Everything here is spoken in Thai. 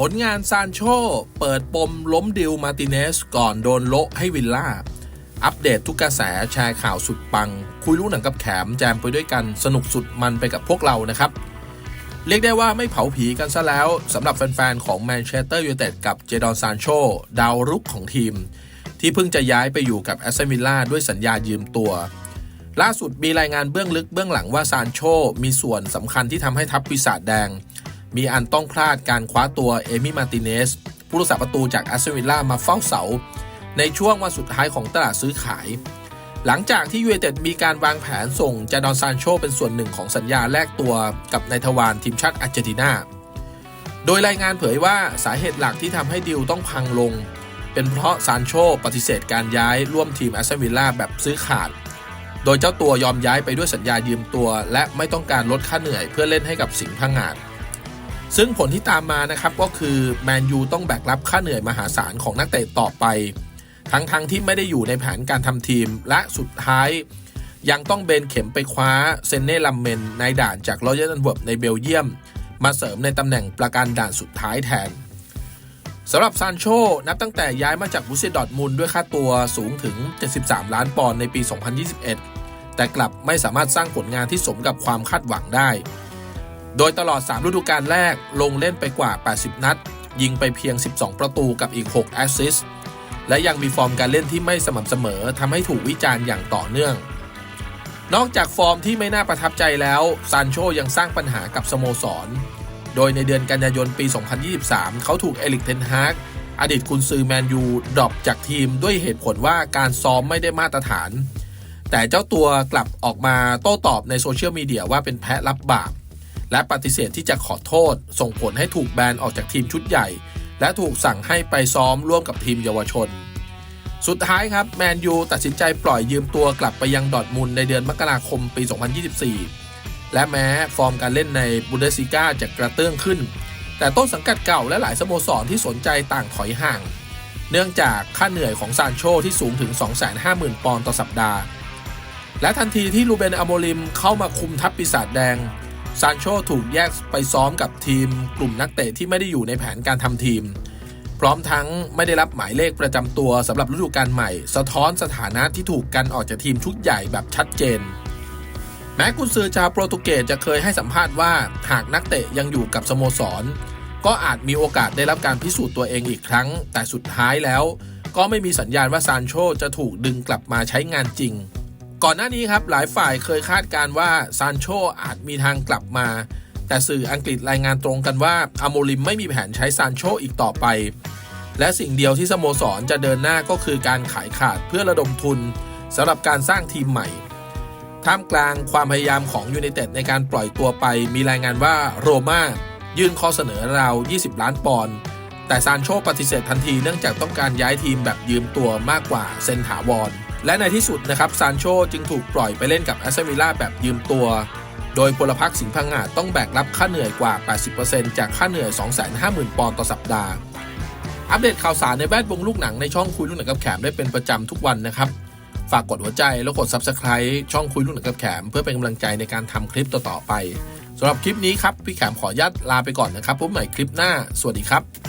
ผลงานซานโชเปิดปมล้มดิวมาติเนส ก่อนโดนโละให้วิลล่า อัปเดตทุกกระแสแชร์ข่าวสุดปัง คุยรู้หนังกับแขมแจมไปด้วยกันสนุกสุดมันไปกับพวกเรานะครับ เรียกได้ว่าไม่เผาผีกันซะแล้วสำหรับแฟนๆ ของแมนเชสเตอร์ยูไนเต็ดกับเจดอนซานโชดาวรุกของทีม ที่เพิ่งจะย้ายไปอยู่กับแอสตันวิลล่าด้วยสัญญายืมตัวล่าสุดมีรายงานเบื้องลึกเบื้องหลังว่าซานโชมีส่วนสำคัญที่ทำให้ทัพปีศาจแดง มีอันต้องพลาดการคว้าตัวเอมี่มาติเนสผู้รักษาประตูจากแอสตันวิลล่ามาเฝ้าเสา ในช่วงวันสุดท้ายของตลาดซื้อขาย หลังจากที่ยูไนเต็ดมีการวางแผนส่งจาดอนซานโชเป็นส่วนหนึ่งของสัญญาแลกตัวกับนายทวารทีมชาติอาร์เจนตินาโดยรายงานเผยว่าสาเหตุหลักที่ทำให้ดิวต้องพังลง เป็นเพราะซานโชปฏิเสธการย้ายร่วมทีมแอสตันวิลล่าแบบซื้อขาด โดยเจ้าตัวยอมย้ายไปด้วยสัญญายืมตัว และไม่ต้องการลดค่าเหนื่อยเพื่อเล่นให้กับสิงห์พังงาด ซึ่งผลที่ตามมานะครับก็คือแมนยูต้องแบกรับค่าเหนื่อยมหาศาลของนักเตะต่อไป ทั้งๆทที่ไม่ได้อยู่ในแผนการทำทีม และสุดท้ายยังต้องเบนเข็มไปคว้าเซนเน่ลัมเมนในด่านจากรอยัลอันเวิร์บในเบลเยียม มาเสริมในตำแหน่งประกันด่านสุดท้ายแทนสำหรับซานโชนับตั้งแต่ย้ายมาจากบูเซียดอร์มุนด์ด้วยค่าตัวสูงถึง 73 ล้านปอนด์ในปี 2021 แต่กลับไม่สามารถสร้างผลงานที่สมกับความคาดหวังได้ โดยตลอด 3 ฤดูกาลแรกลงเล่นไปกว่า 80 นัด ยิงไปเพียง 12 ประตูกับอีก 6 แอสซิสต์และยังมีฟอร์มการเล่นที่ไม่สม่ำเสมอทำให้ถูกวิจารณ์อย่างต่อเนื่อง นอกจากฟอร์มที่ไม่น่าประทับใจแล้วซานโชยังสร้างปัญหากับสโมสร โดยในเดือนกันยายนปี 2023 เขาถูกเอลิกเทนฮากอดีตกุนซือแมนยูดรอปจากทีมด้วยเหตุผลว่าการซ้อมไม่ได้มาตรฐาน แต่เจ้าตัวกลับออกมาโต้ตอบในโซเชียลมีเดียว่าเป็นแพะรับบาป และปฏิเสธที่จะขอโทษ ส่งผลให้ถูกแบนออกจากทีมชุดใหญ่ และถูกสั่งให้ไปซ้อมร่วมกับทีมเยาวชน สุดท้ายครับแมนยูตัดสินใจปล่อยยืมตัวกลับไปยังดอทมุนด์ในเดือนมกราคมปี 2024 และแม้ฟอร์มการเล่นในบุนเดสซิก้าจะกระเตื้องขึ้น แต่ต้นสังกัดเก่าและหลายสโมสรที่สนใจต่างถอยห่าง เนื่องจากค่าเหนื่อยของซานโชที่สูงถึง 250,000 ปอนด์ต่อสัปดาห์และทันทีที่ลูเบนอโมลิมเข้ามาคุมทัพปีศาจแดง ซานโชถูกแยกไปซ้อมกับทีมกลุ่มนักเตะที่ไม่ได้อยู่ในแผนการทำทีม พร้อมทั้งไม่ได้รับหมายเลขประจำตัวสำหรับฤดูกาลใหม่ สะท้อนสถานะที่ถูกกันออกจากทีมชุดใหญ่แบบชัดเจน แม้กุนซือชาวโปรตุเกสจะเคยให้สัมภาษณ์ว่าหากนักเตะยังอยู่กับสโมสร ก็อาจมีโอกาสได้รับการพิสูจน์ตัวเองอีกครั้ง แต่สุดท้ายแล้ว ก็ไม่มีสัญญาณว่าซานโชจะถูกดึงกลับมาใช้งานจริง ก่อนหน้านี้ครับหลายฝ่ายเคยคาดการณ์ว่าซานโชอาจมีทางกลับมา แต่สื่ออังกฤษรายงานตรงกันว่าอโมลิมไม่มีแผนใช้ซานโชอีกต่อไป และสิ่งเดียวที่สโมสรจะเดินหน้าก็คือการขายขาดเพื่อระดมทุนสำหรับการสร้างทีมใหม่ ท่ามกลางความพยายามของยูไนเต็ดในการปล่อยตัวไป มีรายงานว่าโรม่ายื่นข้อเสนอราว 20 ล้านปอนด์แต่ซานโชปฏิเสธทันทีเนื่องจากต้องการย้ายทีมแบบยืมตัวมากกว่าเซนถาวร และในที่สุดนะครับซานโชจึงถูกปล่อยไปเล่นกับแอสตันวิลล่าแบบยืมตัว โดยพลพรรคสิงห์พังงาดต้องแบกรับค่าเหนื่อยกว่า 80%จากค่าเหนื่อย 250,000 ปอนด์ต่อสัปดาห์ อัปเดตข่าวสารในแวดวงลูกหนังในช่องคุยลูกหนังกับแขมได้เป็นประจำทุกวันนะครับ ฝากกดหัวใจแล้วกด Subscribe ช่องคุยลูกหนังกับแขม เพื่อเป็นกำลังใจในการทำคลิปต่อๆไปสำหรับคลิปนี้ครับพี่แขมขออนุญาตลาไปก่อนนะครับพบใหม่คลิปหน้า สวัสดีครับ